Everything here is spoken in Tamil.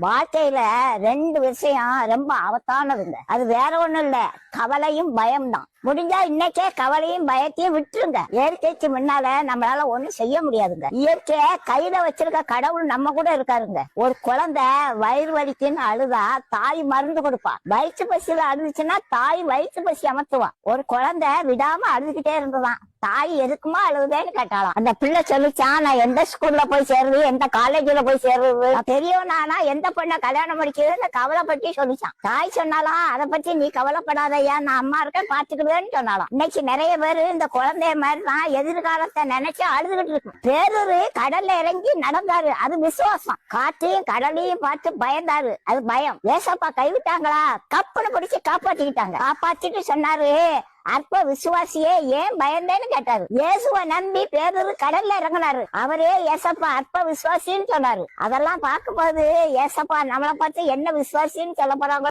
வாழ்க்கையில ரெண்டு விஷயம் ரொம்ப ஆபத்தானதுங்க. அது வேற ஒண்ணும் இல்ல. கவலையும் பயம்தான். முடிஞ்சா இன்னைக்கே கவலையும் பயத்தையும் விட்டுருங்க. இயற்கைக்கு முன்னால நம்மளால ஒண்ணும் செய்ய முடியாதுங்க. இயற்கைய கையில வச்சிருக்க கடவுள் நம்ம கூட இருக்காருங்க. ஒரு குழந்தை வயிறு வலிக்குன்னு அழுதா தாய் மருந்து கொடுப்பா. வயிற்று பசியில அழுதுச்சுன்னா தாய் வயிற்று பசி அமர்த்துவான் ஒரு குழந்தை விடாம அழுதுகிட்டே இருந்ததான். தாய் எதுக்குமா அழுகுதேன்னு கேட்டாலும் அந்த பிள்ளை சொல்லிச்சான் நான் எந்த ஸ்கூல்ல போய் சேருது? எந்த காலேஜ்ல போய் சேருது? பெரியவனானா எந்த பொண்ணை கல்யாணம் முடிக்கிறது கவலைப்பட்டு சொல்லிச்சான் தாய் சொன்னாலாம் அதை பத்தி நீ கவலைப்படாதயா நான் அம்மா இருக்கேன் பாத்துக்கிடுவேன்னு சொன்னாலாம் இன்னைக்கு நிறைய பேரு இந்த குழந்தைய மாதிரி தான் எதிர்காலத்தை நினைச்சு அழுதுகிட்டு இருக்கும் பேரூரு கடல்ல இறங்கி நடந்தாரு. அது விசுவாசம். காற்றையும் கடலையும் பார்த்து பயந்தாரு. அது பயம். ஏசப்பா கைவிட்டாங்களா? கப்புன்னு பிடிச்சு காப்பாத்திக்கிட்டாங்க. காப்பாத்திட்டு சொன்னாரு அற்ப விசுவாசியே ஏன் பயந்தேன்னு கேட்டாரு. இயேசுவை நம்பி பேதரு கடல்ல இறங்கினாரு. அவரே ஏசப்பா அற்ப விசுவாசின்னு சொன்னாரு. அதெல்லாம் பார்க்கும் போது ஏசப்பா நம்மளை பார்த்து என்ன விசுவாசின்னு சொல்ல போறாங்க?